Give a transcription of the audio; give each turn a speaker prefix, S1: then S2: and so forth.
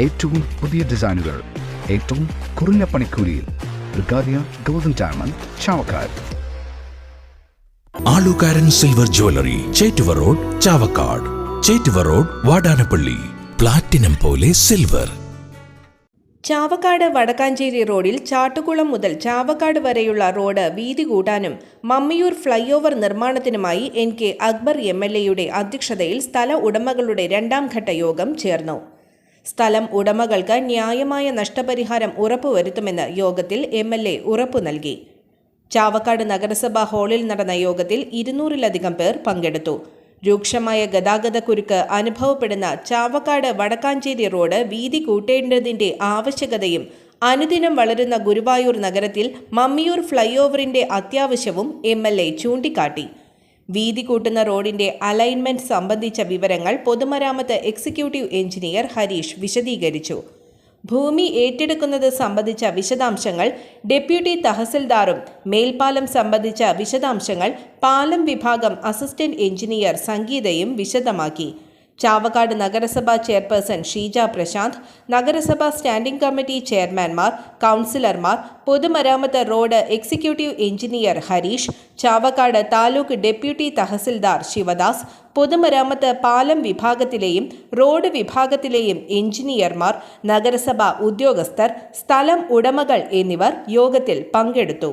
S1: ഏറ്റവും പുതിയ ഡിസൈനുകൾ ഏറ്റവും കുറഞ്ഞ പണിക്കൂലിയിൽ. ബ്രിഗാദിയ golden diamond Chavakkad.
S2: Alukkaran silver jewellery Chettuva road Chavakkad. Chettuva road Vadanappally. Platinum പോലെ സിൽവർ.
S3: ചാവക്കാട് വടക്കാഞ്ചേരി റോഡിൽ ചാട്ടുകുളം മുതൽ ചാവക്കാട് വരെയുള്ള റോഡ് വീതി കൂട്ടാനും Mammiyur flyover നിർമ്മാണത്തിനുമായി N K Akbar M L എയുടെ അധ്യക്ഷതയിൽ സ്ഥല ഉടമകളുടെ രണ്ടാം ഘട്ട യോഗം ചേർന്നു. സ്ഥലം ഉടമകൾക്ക് ന്യായമായ നഷ്ടപരിഹാരം ഉറപ്പുവരുത്തുമെന്ന് യോഗത്തിൽ എം എൽ എ ഉറപ്പു നൽകി. ചാവക്കാട് നഗരസഭാ ഹാളിൽ നടന്ന യോഗത്തിൽ ഇരുന്നൂറിലധികം പേർ പങ്കെടുത്തു. രൂക്ഷമായ ഗതാഗതക്കുരുക്ക് അനുഭവപ്പെടുന്ന ചാവക്കാട് വടക്കാഞ്ചേരി റോഡ് വീതി കൂട്ടേണ്ടതിന്റെ ആവശ്യകതയും അനുദിനം വളരുന്ന ഗുരുവായൂർ നഗരത്തിൽ മമ്മിയൂർ ഫ്ലൈ ഓവറിന്റെ അത്യാവശ്യവും എം എൽ എ ചൂണ്ടിക്കാട്ടി. വീതി കൂട്ടുന്ന റോഡിന്റെ അലൈൻമെന്റ് സംബന്ധിച്ച വിവരങ്ങൾ പൊതുമരാമത്ത് എക്സിക്യൂട്ടീവ് എഞ്ചിനീയർ ഹരീഷ് വിശദീകരിച്ചു. ഭൂമി ഏറ്റെടുക്കുന്നത് സംബന്ധിച്ച വിശദാംശങ്ങൾ ഡെപ്യൂട്ടി തഹസിൽദാറും മേൽപ്പാലം സംബന്ധിച്ച വിശദാംശങ്ങൾ പാലം വിഭാഗം അസിസ്റ്റന്റ് എഞ്ചിനീയർ സംഗീതയും വിശദമാക്കി. ചാവക്കാട് നഗരസഭാ ചെയർപേഴ്സൺ ഷീജ പ്രശാന്ത് നഗരസഭാ സ്റ്റാൻഡിംഗ് കമ്മിറ്റി ചെയർമാൻമാർ കൗൺസിലർമാർ പൊതുമരാമത്ത് road executive engineer Harish Chavakkad taluk deputy tahsildar Shivadas പൊതുമരാമത്ത് പാലം വിഭാഗത്തിലെയും റോഡ് വിഭാഗത്തിലെയും എഞ്ചിനീയർമാർ നഗരസഭാ ഉദ്യോഗസ്ഥർ സ്ഥലം ഉടമകൾ എന്നിവർ യോഗത്തിൽ പങ്കെടുത്തു.